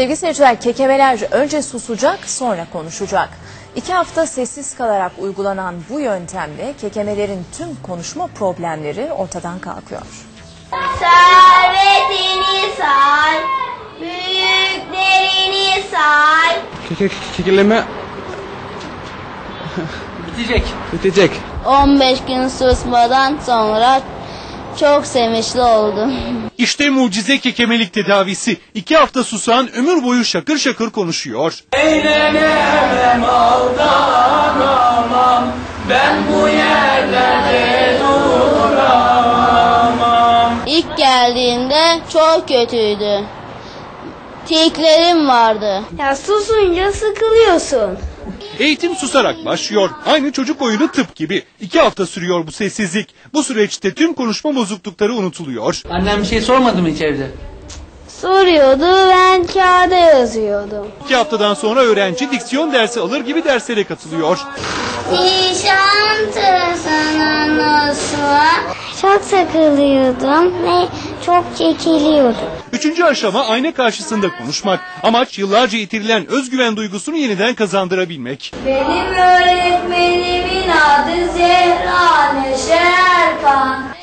Sevgili seyirciler kekemeler önce susacak sonra konuşacak. İki hafta sessiz kalarak uygulanan bu yöntemle kekemelerin tüm konuşma problemleri ortadan kalkıyor. Servetini say, büyüklerini say. Keke kekeleme Bitecek. bitecek. 15 gün susmadan sonra çok sevinçli oldum. İşte mucize kekemelik tedavisi. İki hafta susan ömür boyu şakır şakır konuşuyor. Eğlenemem aldanamam. Ben bu yerlerde duramam. İlk geldiğinde çok kötüydü. Tiklerim vardı. Ya susunca sıkılıyorsun. Eğitim susarak başlıyor. Aynı çocuk oyunu tıp gibi. İki hafta sürüyor bu sessizlik. Bu süreçte tüm konuşma bozuklukları unutuluyor. Annem bir şey sormadı mı hiç evde? Soruyordu ben kağıda yazıyordum. İki haftadan sonra öğrenci diksiyon dersi alır gibi derslere katılıyor. Nişantaşı'nın nasıl? Çok sıkılıyordum ve çok çekiliyordum. Üçüncü aşama ayna karşısında konuşmak. Amaç yıllarca itirilen özgüven duygusunu yeniden kazandırabilmek. Benim öğretmenimin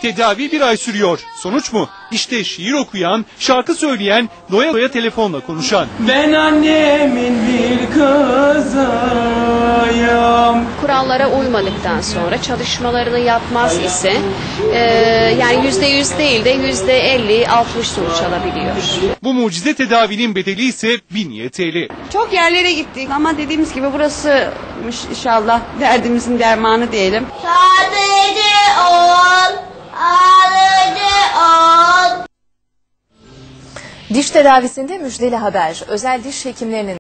Tedavi bir ay sürüyor. Sonuç mu? İşte şiir okuyan, şarkı söyleyen, doya doya telefonla konuşan. Ben annemin bir kızıyım. kurallara uymadıktan sonra çalışmalarını yapmaz ise e, yani yüzde yüz değil de yüzde elli altmış sonuç alabiliyor. Bu mucize tedavinin bedeli ise 1000 TL. Çok yerlere gittik ama dediğimiz gibi burası inşallah derdimizin dermanı diyelim. Sadıcı ol, Diş tedavisinde müjdeli haber. Özel diş hekimlerinin